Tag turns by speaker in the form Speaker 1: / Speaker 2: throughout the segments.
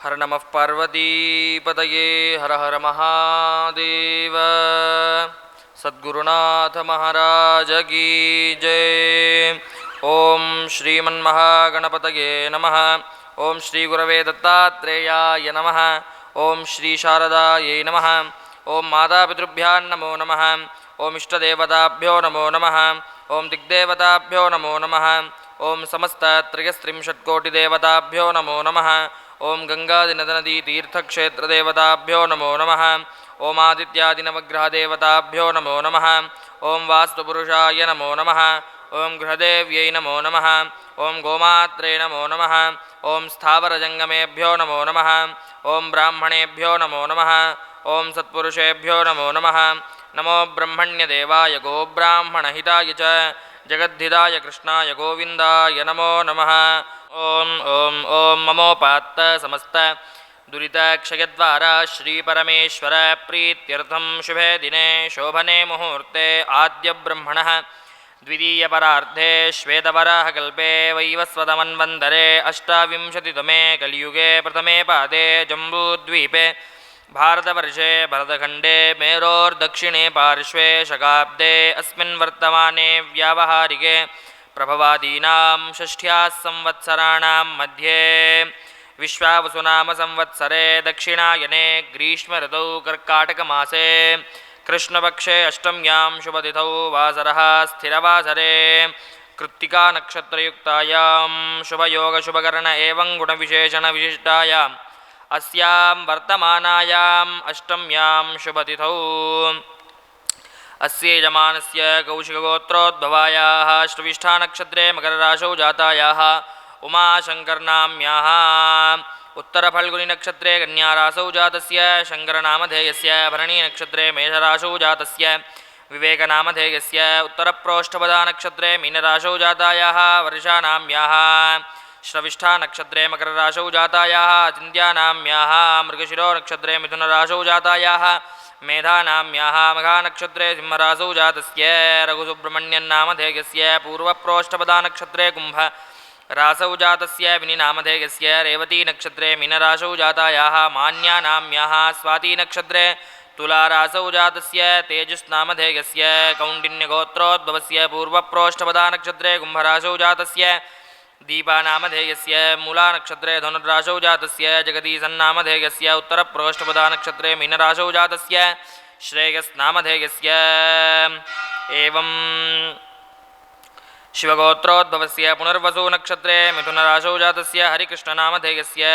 Speaker 1: हर नमः पार्वतीपतये हर हर महादेव सद्गुरुनाथ महाराज की जय ॐ श्रीमन्महागणपतये नमः ॐ श्रीगुरवे दत्तात्रेयाय नमः। ॐ श्रीशारदायै नमः। ॐ मातापितृभ्यां नमो ॐ इष्टदेवताभ्यो नमो नमः। ॐ दिग्देवताभ्यो नमो नमः। ॐ समस्तत्रयस्त्रिंशत्कोटिदेवताभ्यो नमो नमः। ॐ गङ्गादिनदनदीतीर्थक्षेत्रदेवताभ्यो नमो नमः। ॐ आदित्यादिनवग्रहदेवताभ्यो नमो नमः। ॐ वास्तुपुरुषाय नमो नमः ॐ गृहदेव्यै नमो नमः ॐ गोमात्रे नमो नमः ॐ स्थावरजङ्गमेभ्यो नमो नमः ॐ ब्राह्मणेभ्यो नमो नमः ॐ सत्पुरुषेभ्यो नमो नमः, नमो ब्रह्मण्यदेवाय गोब्राह्मणहिताय च जगद्धिदाय कृष्णाय गोविन्दाय नमो नमः। ॐ ॐ ॐ ममोपात्त समस्त दुरितक्षयद्वारा श्रीपरमेश्वर प्रीत्यर्थं शुभे दिने, शोभने मुहूर्ते आद्यब्रह्मणः द्वितीयपरार्धे श्वेतवराहकल्पे वैवस्वतमन्वन्तरे अष्टाविंशतितमे कलियुगे प्रथमे पादे जम्बूद्वीपे भारतवर्षे भरतखण्डे मेरोर्दक्षिणे पार्श्वे शकाब्दे अस्मिन् वर्तमाने व्यावहारिके प्रभवादीनां षष्ठ्याः संवत्सराणां मध्ये विश्वावसुनामसंवत्सरे दक्षिणायने ग्रीष्मऋतौ कर्काटकमासे कृष्णपक्षे अष्टम्यां शुभतिथौ वासरः स्थिरवासरे। कृत्तिकानक्षत्रयुक्तायां शुभयोगशुभकर्ण एवं गुणविशेषणविशिष्टायाम् अस्यां वर्तमानायाम् अष्टम्यां शुभतिथौ। अस्य यजमानस्य कौशिकगोत्रोद्भवायाः श्रविष्ठानक्षत्रे मकरराशौ जातायाः उमाशङ्कर्नाम्याः उत्तरफल्गुनिनक्षत्रे कन्यारासौ जातस्य, शङ्करनामधेयस्य भरणीनक्षत्रे मेषराशौ जातस्य, विवेकनामधेयस्य उत्तरप्रोष्ठपदानक्षत्रे मीनराशौ जातायाः वर्षानाम्याः श्रविष्ठानक्षत्रे मकरराशौ जातायाः चिन्त्यानाम्याः मृगशिरोनक्षत्रे मिथुनराशौ जातायाः, मेधानाम्याः मघानक्षत्रे सिंहरासौ जातस्य, रघुसुब्रह्मण्यन्नामधेयस्य पूर्वप्रोष्ठपदानक्षत्रे कुम्भ रासौ जातस्य विनिनामधेयस्य रेवतीनक्षत्रे मीनराशौ जातायाः मान्यानाम्याः स्वातीनक्षत्रे तुलारासौ जातस्य तेजस्नामधेयस्य कौण्डिन्यगोत्रोद्भवस्य पूर्वप्रोष्ठपदानक्षत्रे कुम्भराशौ जातस्य दीपानामधेयस्य मूलानक्षत्रे धनुर्राशौ जातस्य जगदीशन्नामधेयस्य उत्तरप्रोष्ठपदानक्षत्रे मीनराशौ जातस्य श्रेयस्नामधेयस्य एवं शिवगोत्रोद्भवस्य पुनर्वसुनक्षत्रे मिथुनराशौ जातस्य हरिकृष्णनामधेयस्य।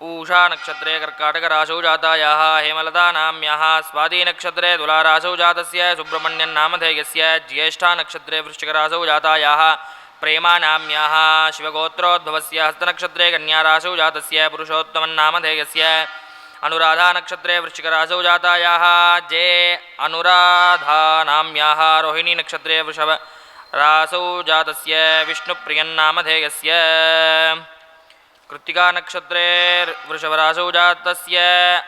Speaker 1: पूषानक्षत्रे कर्काटकराशौ जातायाः, हेमलतानाम्याः, स्वातीनक्षत्रे तुलाराशौ जातस्य, सुब्रह्मण्यन्नामधेयस्य ज्येष्ठानक्षत्रे वृश्चिकराशौ जातायाः, प्रेमानाम्याः, शिवगोत्रोद्भवस्य, हस्तनक्षत्रे कन्याराशौ जातस्य, पुरुषोत्तमन्नामधेयस्य अनुराधानक्षत्रे वृश्चिकराशौ जातायाः, जे अनुराधानाम्याः रोहिणीनक्षत्रे वृषभ रासौ जातस्य विष्णुप्रियन्नामधेयस्य। कृत्तिकानक्षत्रे वृषभरासौ जातस्य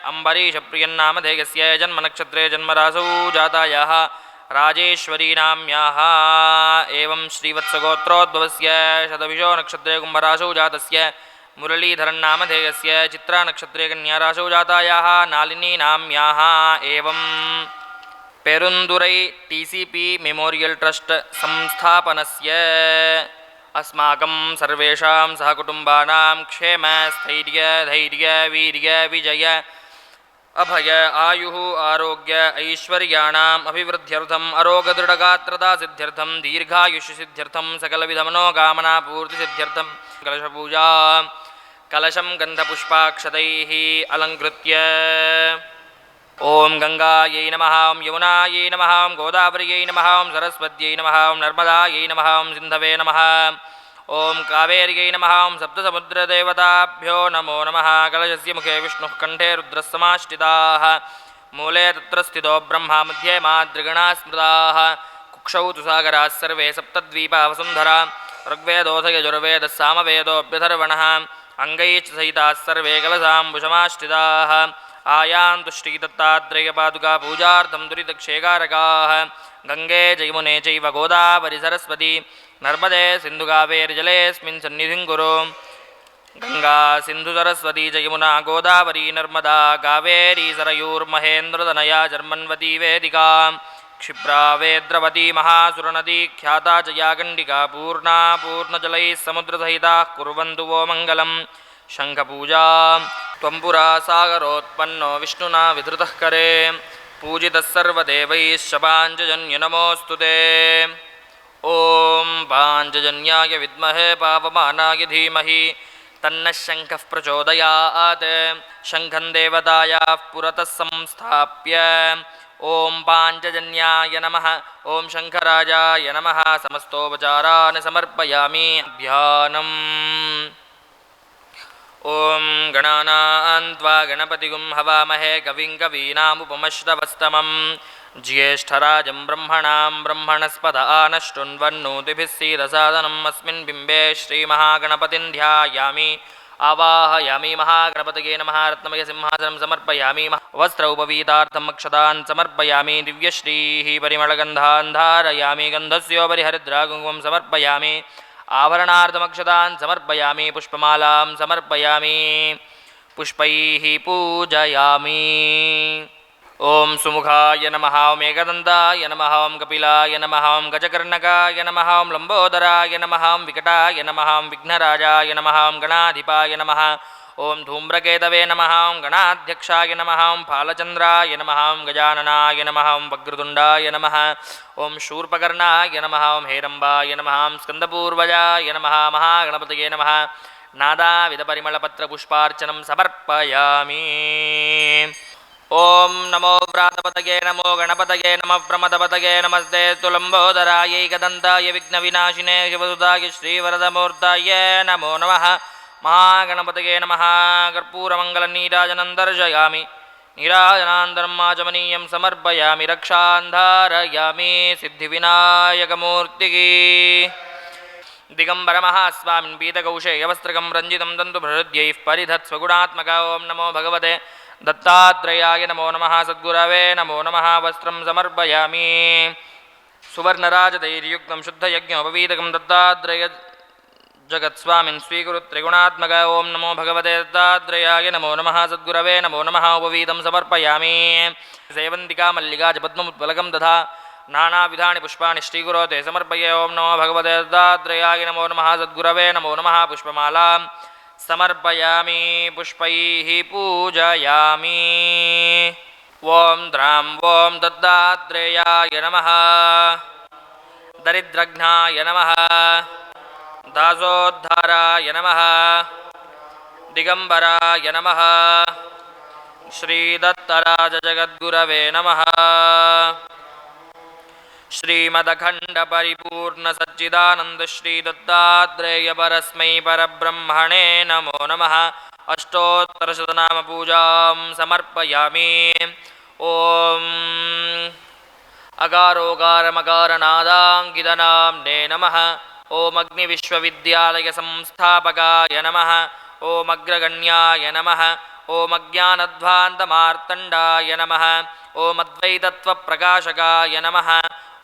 Speaker 1: अम्बरीषप्रियन्नामधेयस्य जन्मनक्षत्रे जन्मरासौ जातायाः राजेश्वरीनाम्याः। एवं श्रीवत्सगोत्रोद्भवस्य शतभिषो नक्षत्रे कुम्भराशौ जातस्य मुरलीधरन्नामधेयस्य चित्रानक्षत्रे कन्याराशौ जातायाः नालिनीनाम्याः। एवं Perundurai T C P memorial trust संस्थापनस्य। अस्माकं सर्वेषां सहकुटुम्बानां क्षेम स्थैर्य धैर्य वीर्य विजय अभय आयुः आरोग्य ऐश्वर्याणाम् अभिवृद्ध्यर्थम् अरोगदृढगात्रता सिद्ध्यर्थं दीर्घायुष्यसिद्ध्यर्थं सकलविधमनोकामनापूर्तिसिद्ध्यर्थं कलशपूजा कलशं गन्धपुष्पाक्षतैः अलङ्कृत्य ॐ गङ्गायै नमः ॐ यमुनायै नमः ॐ गोदावर्यै नमः ॐ सरस्वत्यै नमः ॐ नर्मदायै नमः ॐ सिन्धवे नमः ॐ कावेर्यै नमः ॐ सप्तसमुद्रदेवताभ्यो नमो नमः कलशस्य मुखे विष्णुः कण्ठे रुद्रः समाष्टिताः मूले तत्र स्थितो ब्रह्मा मध्ये मातृगणाः स्मृताः कुक्षौ तु सागराः सर्वे सप्तद्वीपा वसुन्धरा ऋग्वेदोऽथ यजुर्वेदः सामवेदोऽभ्यथर्वणः अङ्गैश्च सहिताः सर्वे कलसाम्बुषमाश्रिताः आयान्तु श्रीदत्तात्रेयपादुका पूजार्थं दुरितक्षेकारकाः गङ्गे जयमुने चैव गोदावरि सरस्वती नर्मदे सिन्धुकावेर्जलेऽस्मिन् सन्निधिं कुरु गङ्गा सिन्धु सरस्वती च यमुना गोदावरी नर्मदा कावेरी सरयूर्महेन्द्रतनया जर्मन्वती वेदिका क्षिप्रा वेद्रवती महासुरनदी ख्याता च यागण्डिका पूर्णा पूर्णजलैः समुद्रसहिताः कुर्वन्तु वो मङ्गलं शङ्खपूजा त्वं पुरा सागरोत्पन्नो विष्णुना विधृतः करे। पूजितः सर्वदेवैः नमोऽस्तु ते। ॐ पाञ्जन्याय विद्महे पापमानाय धीमहि। तन्नः शङ्खः प्रचोदयात्। शङ्खं देवतायाः पुरतः संस्थाप्य। ॐ पाञ्चजन्याय नमः। ॐ शङ्खराजाय नमः। समस्तोपचारान् समर्पयामि। ध्यानम् ॐ गणानान्त्वा गणपतिगुं हवामहे कविं कवीनामुपमश्रवस्तमं ज्येष्ठराजं ब्रह्मणां ब्रह्मणस्पद आनष्टुन्वन्नोतिभिः सीदसादनम् अस्मिन् बिम्बे श्रीमहागणपतिं ध्यायामि आवाहयामि महागणपतये नमः रत्नमयसिंहासनं समर्पयामि मह- वस्त्रौपवीतार्थम् अक्षतान् समर्पयामि दिव्यश्रीः परिमलगन्धान् धारयामि गन्धस्योपरिहरिद्राकुङ्कुमं समर्पयामि ఆభరణార్థమక్షతాన్ సమర్పయామి పుష్పమాలాం సమర్పయామి. పుష్పైః పూజయామి. ఓం సుముఖాయ నమ ఓం ఏకదంతాయ నమ ఓం కపిలాయ నమ ఓం గజకర్ణకాయ నమ ఓం లంబోదరాయ నమ వికటాయ నమ విఘ్నరాజాయ నమ గణాధిపాయ నమ ஓம் தூம்ரகேதவே நம ஓம் கணாத்தியக்ஷாய நம ஓம் பாலச்சந்திராய நம ஓம் கஜானனாய நம ஓம் வக்ரதுண்டாய நம ஓம் ஷூர்பகர்ணாய நம ஓம் ஹேரம்பாய நம ஓம் ஸ்கந்தபூர்வஜாய நம மகாகணபதியே நம நாதாவிதபரிமளபத்திரபுஷ்பார்ச்சனம் சமர்ப்பயாமி ஓம் நமோ பிராதபதகே நமோ கணபதகே நம பிரமதபதகே நமஸ்தே துலம்போதராயை கதந்தாய விக்னவிநாசினே சிவசுதாய ஸ்ரீவரதமூர்த்தாய நமோ நம మహాగణపతయే నమ. కర్పూరమంగళనీరాజనం దర్శయామి నీరాజనాంతరం మాచమనీయం సమర్పయామి. రక్షాంధారయామి. సిద్ధివినాయకమూర్తికి. దిగంబరమహాస్వామిన్ పీతకౌశేయవస్త్రకం రంజితం తంతు ప్రహృద్యైః పరిధత్స్వగుణాత్మక. ఓం నమో భగవతే. దత్తాత్రేయాయ నమో నమ. సద్గురవే నమో నమ. వస్త్రం సమర్పయామి. సువర్ణరాజతైర్యుక్తం శుద్ధయజ్ఞోపవీతకం దత్తాత్రేయ जगत्स्वामिन् स्वीकुरु त्रिगुणात्मक ॐ नमो भगवते दत्तात्रेयाय नमो नमः सद्गुरवे नमो नमः उपवीतं समर्पयामि सेवन्तिका मल्लिका च पद्ममुत्पलकं तथा नानाविधानि पुष्पाणि श्रीगुरो ते समर्पये ॐ नमो भगवते दत्तात्रेयाय नमो नमः सद्गुरवे नमो नमः पुष्पमालां समर्पयामि पुष्पैः पूजयामि ॐ द्रां ॐ दत्तात्रेयाय नमः दरिद्रघ्नाय नमः दासोद्धाराय नमः। दिगम्बराय नमः। श्रीदत्तराजजगद्गुरवे नमः। श्रीमदखण्डपरिपूर्णसच्चिदानन्दश्रीदत्तात्रेयपरस्मै परब्रह्मणे नमो नमः। अष्टोत्तरशतनामपूजां समर्पयामि। ॐ अकारोकारमकारनादाङ्कितनाम्ने नमः ఓం అగ్ని విశ్వవిద్యాలయ సంస్థాపకాయ నమ. ఓం అగ్రగణ్యాయ నమ. ఓం అజ్ఞానధ్వాంతమార్తండాయ నమ. ఓం అద్వైతత్వప్రకాశకాయ నమ.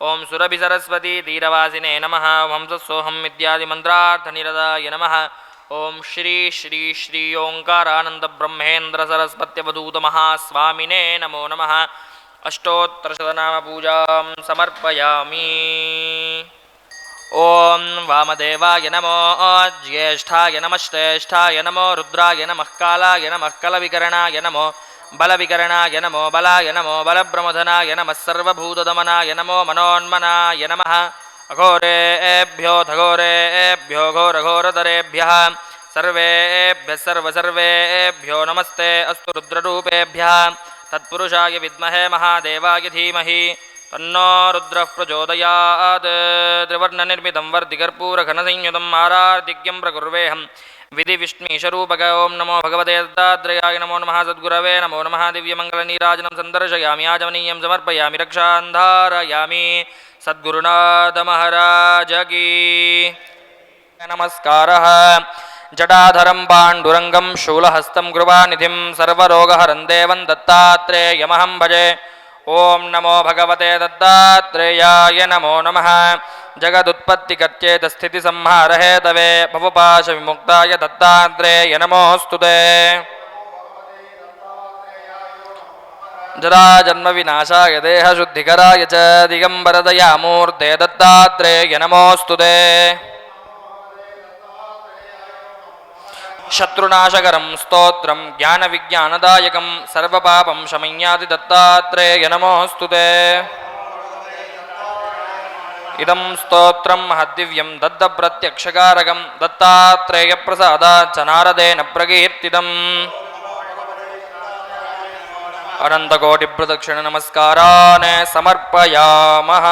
Speaker 1: ఓం సురభి సరస్వతి తీరవాసినే నమ వంశస్సోహం ఇత్యాది మంత్రార్థనిరదాయ నమ. ఓం శ్రీ శ్రీ శ్రీ ఓంకారానంద బ్రహ్మేంద్ర సరస్వత్యవధూత మహాస్వామినే నమో నమ. అష్టోత్తరశతనామ పూజాం సమర్పయామి. ॐ वामदेवाय नमो ज्येष्ठाय नमः श्रेष्ठाय नमो रुद्राय नमः कालाय नमः कलविकरणाय नमो बलविकरणाय नमो बलाय नमो बलप्रमोदनाय नमः सर्वभूतदमनाय नमो मनोन्मनाय नमः। अघोरेभ्यो धघोरेभ्यो घोरघोरतरेभ्यः सर्वेभ्यः सर्वसर्वेभ्यो नमस्ते। अस्तु रुद्ररूपेभ्यः। तत्पुरुषाय विद्महे महादेवाय धीमहि तन्नो रुद्रः प्रचोदयात् त्रिवर्णनिर्मितं वर्धिकर्पूरघनसंयुतम् आरार्दिक्यं प्रकुर्वेऽहं विधिविष्णीशरूपक ॐ नमो भगवते दत्तात्रेयाय नमो नमः सद्गुरवे नमो नमः दिव्यमङ्गलनीराजनं सन्दर्शयामि आचमनीयं समर्पयामि रक्षान्धारयामि सद्गुरुनाथ महाराज की नमस्कारः जटाधरं पाण्डुरङ्गं शूलहस्तं कृपानिधिं सर्वरोगहरं देवं दत्तात्रेयमहं भजे ఓం నమో భగవతే దత్తాత్రేయాయ నమో నమ. జగదుత్పత్తిగత్యేత స్థితి సంహారహేతవే భవపాశ విముక్తాయ దత్తాత్రేయ నమోస్తుతే జరాజన్మ వినాశాయ దేహశుద్ధికరాయ చ దిగంబరదయామూర్తే దత్తాత్రేయ నమోస్తుతే శత్రునాశకరం స్తోత్రం జ్ఞాన విజ్ఞానదాయకం సర్వపాపం శమయ్యాది దత్తాత్రేయ నమోస్తుతే ఇదం స్తోత్రం మహద్దివ్యం దద్ద ప్రత్యక్షకారకం దత్తాత్రేయ ప్రసాద నారదేన ప్రకీర్తిదం. అనంతకోటి ప్రదక్షిణ నమస్కారాన్ సమర్పయామః.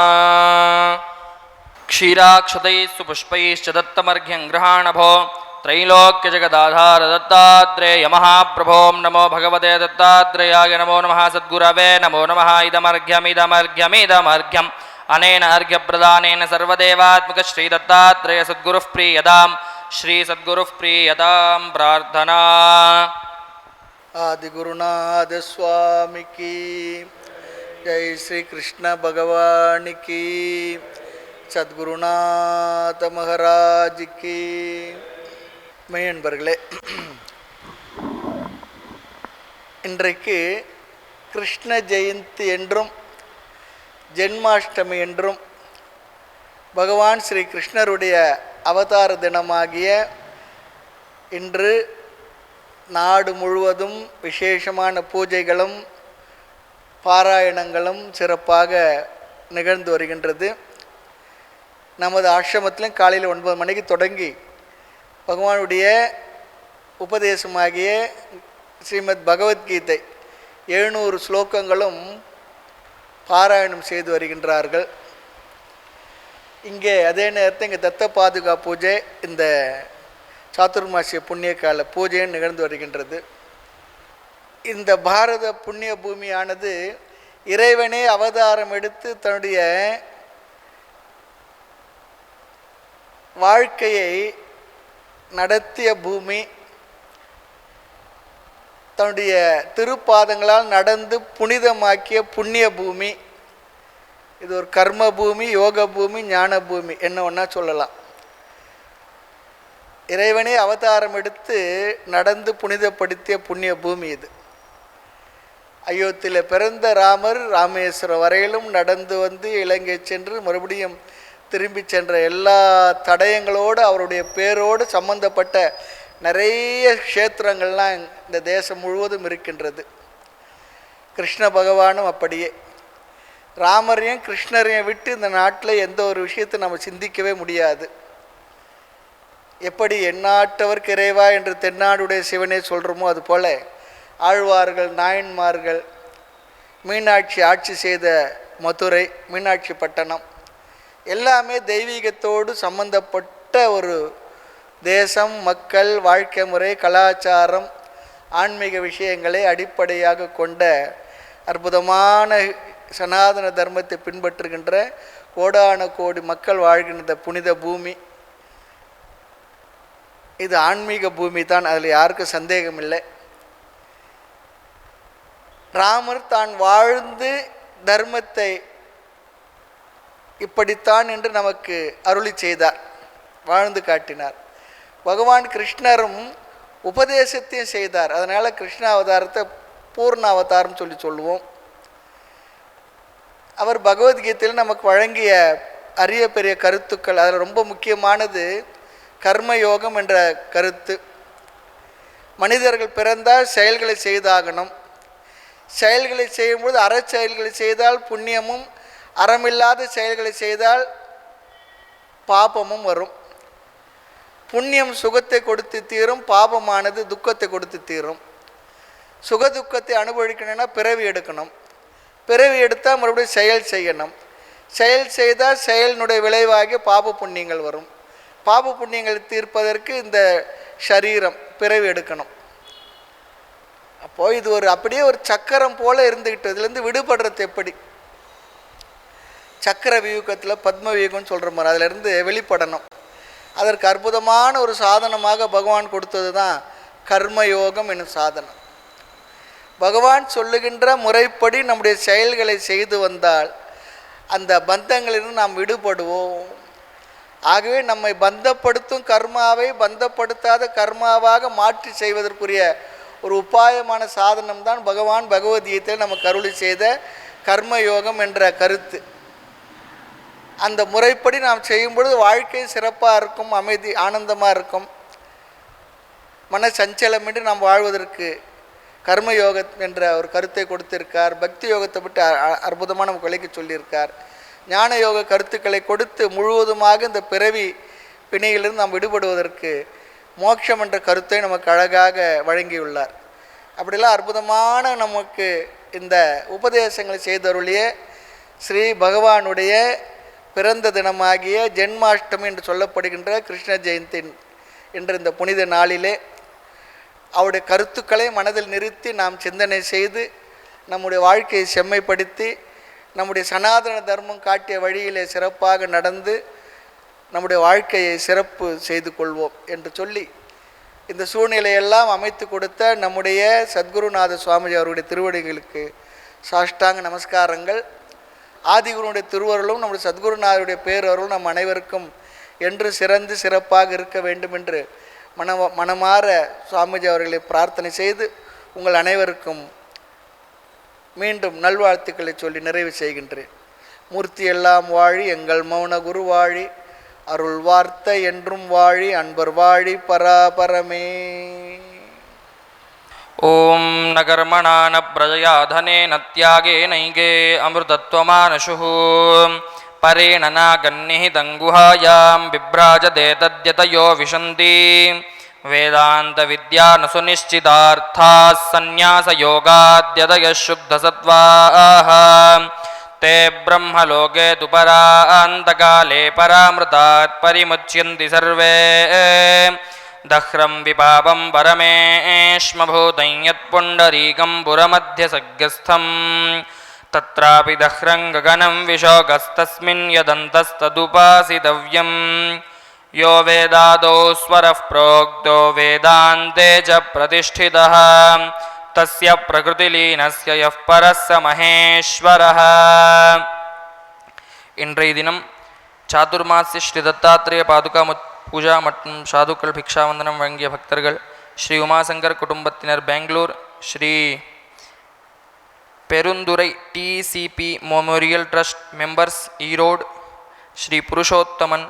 Speaker 1: క్షీరాక్షతైస్సు పుష్పైశ్చ దత్తమర్ఘ్యం గృహాణభో त्रैलोक्यजगदाधार दत्तात्रेयमहाप्रभों नमो भगवते दत्तात्रेयाय नमो नमः सद्गुरवे नमो नमः इदमर्घ्यमिदमर्घ्यमिदमर्घ्यम् अनेन अर्घ्यप्रदानेन सर्वदेवात्मकश्रीदत्तात्रेयसद्गुरुः प्रीयतां श्रीसद्गुरुः प्रीयतां प्रार्थना
Speaker 2: आदिगुरुनाथ स्वामी की जय श्री कृष्ण भगवान की சத்குருநாத மகாராஜ் மெய்யன்பர்களே இன்றைக்கு கிருஷ்ண ஜெயந்தி என்றும் ஜென்மாஷ்டமி என்றும் பகவான் ஸ்ரீ கிருஷ்ணருடைய அவதார தினமாகிய இன்று நாடு முழுவதும் விசேஷமான பூஜைகளும் பாராயணங்களும் சிறப்பாக நிகழ்ந்து வருகின்றது. நமது ஆசிரமத்திலும் காலையில் ஒன்பது மணிக்கு தொடங்கி பகவானுடைய உபதேசமாகிய ஸ்ரீமத் பகவத்கீதை எழுநூறு ஸ்லோகங்களும் பாராயணம் செய்து வருகின்றார்கள். இங்கே அதே நேரத்தில் இங்கே தத்த பாதுகா பூஜை இந்த சாத்துர்மாசிய புண்ணிய கால பூஜையும் நிகழ்ந்து வருகின்றது. இந்த பாரத புண்ணிய பூமியானது இறைவனே அவதாரம் எடுத்து தன்னுடைய வாழ்க்கையை நடத்திய பூமி தன்னுடைய திருப்பாதங்களால் நடந்து புனிதமாக்கிய புண்ணிய பூமி. இது ஒரு கர்ம பூமி யோக பூமி ஞான பூமி. என்ன ஒன்றா சொல்லலாம். இறைவனே அவதாரம் எடுத்து நடந்து புனிதப்படுத்திய புண்ணிய பூமி இது. அயோத்தியில் பிறந்த ராமர் ராமேஸ்வரம் வரையிலும் நடந்து வந்து இலங்கை சென்று மறுபடியும் திரும்பி சென்ற எல்லா தடயங்களோடு அவருடைய பேரோடு சம்பந்தப்பட்ட நிறைய க்ஷேத்திரங்கள்லாம் இந்த தேசம் முழுவதும் இருக்கின்றது. கிருஷ்ண பகவானும் அப்படியே. ராமரையும் கிருஷ்ணரையும் விட்டு இந்த நாட்டில் எந்த ஒரு விஷயத்தை நம்ம சிந்திக்கவே முடியாது. எப்படி எந்நாட்டவர்க்கு இறைவா என்று தென்னாடுடைய சிவனே சொல்கிறோமோ அதுபோல் ஆழ்வார்கள் நாயன்மார்கள் மீனாட்சி ஆட்சி செய்த மதுரை மீனாட்சி பட்டணம் எல்லாமே தெய்வீகத்தோடு சம்பந்தப்பட்ட ஒரு தேசம் மக்கள் வாழ்க்கை முறை கலாச்சாரம் ஆன்மீக விஷயங்களை அடிப்படையாக கொண்ட அற்புதமான சனாதன தர்மத்தை பின்பற்றுகின்ற கோடான கோடி மக்கள் வாழ்கின்ற புனித பூமி. இது ஆன்மீக பூமி தான் அதில் யாருக்கும் சந்தேகம் இல்லை ராமர் தான் வாழ்ந்து தர்மத்தை இப்படித்தான் என்று நமக்கு அருளி செய்தார் வாழ்ந்து காட்டினார். பகவான் கிருஷ்ணரும் உபதேசத்தையும் செய்தார். அதனால் கிருஷ்ண அவதாரத்தை பூர்ண அவதாரம் சொல்லி சொல்லுவோம். அவர் பகவத்கீதையில் நமக்கு வழங்கிய அரிய பெரிய கருத்துக்கள் அதில் ரொம்ப முக்கியமானது கர்மயோகம் என்ற கருத்து. மனிதர்கள் பிறந்தால் செயல்களை செய்தாகணும். செயல்களை செய்யும்போது அறச்செயல்களை செய்தால் புண்ணியமும் அறமில்லாத செயல்களை செய்தால் பாபமும் வரும். புண்ணியம் சுகத்தை கொடுத்து தீரும் பாபமானது துக்கத்தை கொடுத்து தீரும். சுக துக்கத்தை அனுபவிக்கணும்னா பிறவி எடுக்கணும். பிறவி எடுத்தால் மறுபடியும் செயல் செய்யணும். செயல் செய்தால் செயலினுடைய விளைவாகி பாப புண்ணியங்கள் வரும். பாப புண்ணியங்களை தீர்ப்பதற்கு இந்த சரீரம் பிறவி எடுக்கணும். அப்போது இது ஒரு அப்படியே ஒரு சக்கரம் போல் இருந்துக்கிட்டு இதுலேருந்து விடுபடுறது எப்படி? சக்கர வியூகத்தில் பத்ம வியூகம்னு சொல்கிற மாதிரி அதிலிருந்து வெளிப்படணும். அதற்கு அற்புதமான ஒரு சாதனமாக பகவான் கொடுத்தது தான் கர்மயோகம் என்னும் சாதனம். பகவான் சொல்லுகின்ற முறைப்படி நம்முடைய செயல்களை செய்து வந்தால் அந்த பந்தங்களிலிருந்து நாம் விடுபடுவோம். ஆகவே நம்மை பந்தப்படுத்தும் கர்மாவை பந்தப்படுத்தாத கர்மாவாக மாற்றி செய்வதற்குரிய ஒரு உபாயமான சாதனம் தான் பகவான் பகவத்கீதையில் நமக்கு அருளி செய்த கர்மயோகம் என்ற கருத்து. அந்த முறைப்படி நாம் செய்யும் பொழுது வாழ்க்கை சிறப்பாக இருக்கும் அமைதி ஆனந்தமாக இருக்கும். மன சஞ்சலமின்றி நாம் வாழ்வதற்கு கர்மயோகம் என்ற ஒரு கருத்தை கொடுத்திருக்கார். பக்தி யோகத்தை விட்டு அற்புதமாக நமக்கு விளக்கி சொல்லியிருக்கார். ஞான யோக கருத்துக்களை கொடுத்து முழுவதுமாக இந்த பிறவி பிணையிலிருந்து நாம் விடுபடுவதற்கு மோட்சம் என்ற கருத்தை நமக்கு அழகாக வழங்கியுள்ளார். அப்படிலாம் அற்புதமான நமக்கு இந்த உபதேசங்களை செய்தருளிய ஸ்ரீ பகவானுடைய பிறந்த தினமாகிய ஜென்மாஷ்டமி என்று சொல்லப்படுகின்ற கிருஷ்ண ஜெயந்தி என்ற இந்த புனித நாளிலே அவருடைய கருத்துக்களை மனதில் நிறுத்தி நாம் சிந்தனை செய்து நம்முடைய வாழ்க்கையை செம்மைப்படுத்தி நம்முடைய சனாதன தர்மம் காட்டிய வழியிலே சிறப்பாக நடந்து நம்முடைய வாழ்க்கையை சிறப்பு செய்து கொள்வோம் என்று சொல்லி இந்த சூழ்நிலையெல்லாம் அமைத்து கொடுத்த நம்முடைய சத்குருநாத சுவாமிஜி அவருடைய திருவடிகளுக்கு சாஷ்டாங்க நமஸ்காரங்கள். ஆதிகுருடைய திருவருளும் நம்முடைய சத்குருநாதருடைய பேரருளும் நம் அனைவருக்கும் என்று சிறந்து சிறப்பாக இருக்க வேண்டும் என்று மன மனமாற சுவாமிஜி அவர்களை பிரார்த்தனை செய்து உங்கள் அனைவருக்கும் மீண்டும் நல்வாழ்த்துக்களை சொல்லி நிறைவு செய்கின்றேன். மூர்த்தி எல்லாம் வாழி எங்கள் மௌன குரு வாழி அருள் வார்த்தை என்றும் வாழி அன்பர் வாழி பராபரமே.
Speaker 1: ஓம் न कर्मणा न प्रजया धनेन त्यागेनैके अमृतत्वमानशुः। परेण नागन्निहितं गुहायां विभ्राजते तद्यतयो विशन्ति। वेदान्तविद्या न सुनिश्चितार्थाः सन्न्यासयोगाद्यतयः शुद्धसत्त्वाः ते ब्रह्मलोके तु परान्तकाले परामृतात् परिमुच्यन्ति सर्वे दह्रं विपापं परमेश्मभूतं यत्पुण्डरीकं सग्रस्थं तत्रापि दह्रं गगनं विशोकस्तस्मिन् यदन्तस्तदुपासितव्यं यो वेदादौ स्वरः प्रोक्तो वेदान्ते च प्रतिष्ठितः। तस्य प्रकृतिलीनस्य यः परः स महेश्वरः। इन्द्रैदिनं चातुर्मास्य श्रीदत्तात्रेयपादुकामुत् பூஜா மற்றும் சாதுக்கள் பிக்ஷாவந்தனம் வழங்கிய பக்தர்கள் ஸ்ரீ உமாசங்கர் குடும்பத்தினர் Bangalore Shri Perundurai TCP memorial trust members Erode Shri Purushothaman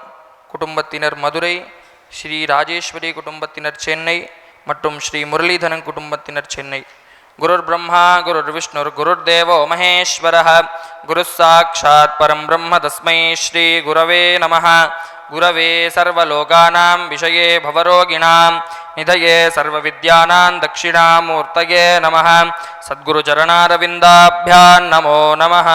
Speaker 1: குடும்பத்தினர் மதுரை ஸ்ரீ ராஜேஸ்வரி குடும்பத்தினர் சென்னை மற்றும் ஸ்ரீ முரளிதரன் குடும்பத்தினர் சென்னை. குருர் பிரம்மா குருர் விஷ்ணுர் குருர் தேவோ மகேஸ்வர குரு சாட்சாத் பரம் பிரம்ம தஸ்மை ஸ்ரீ குரவே நம गुरवे सर्वलोकानां विषये भवरोगिणां निधये सर्वविद्यानां दक्षिणामूर्तये नमः। सद्गुरुचरणारविन्दाभ्यान्नमो
Speaker 2: नमः।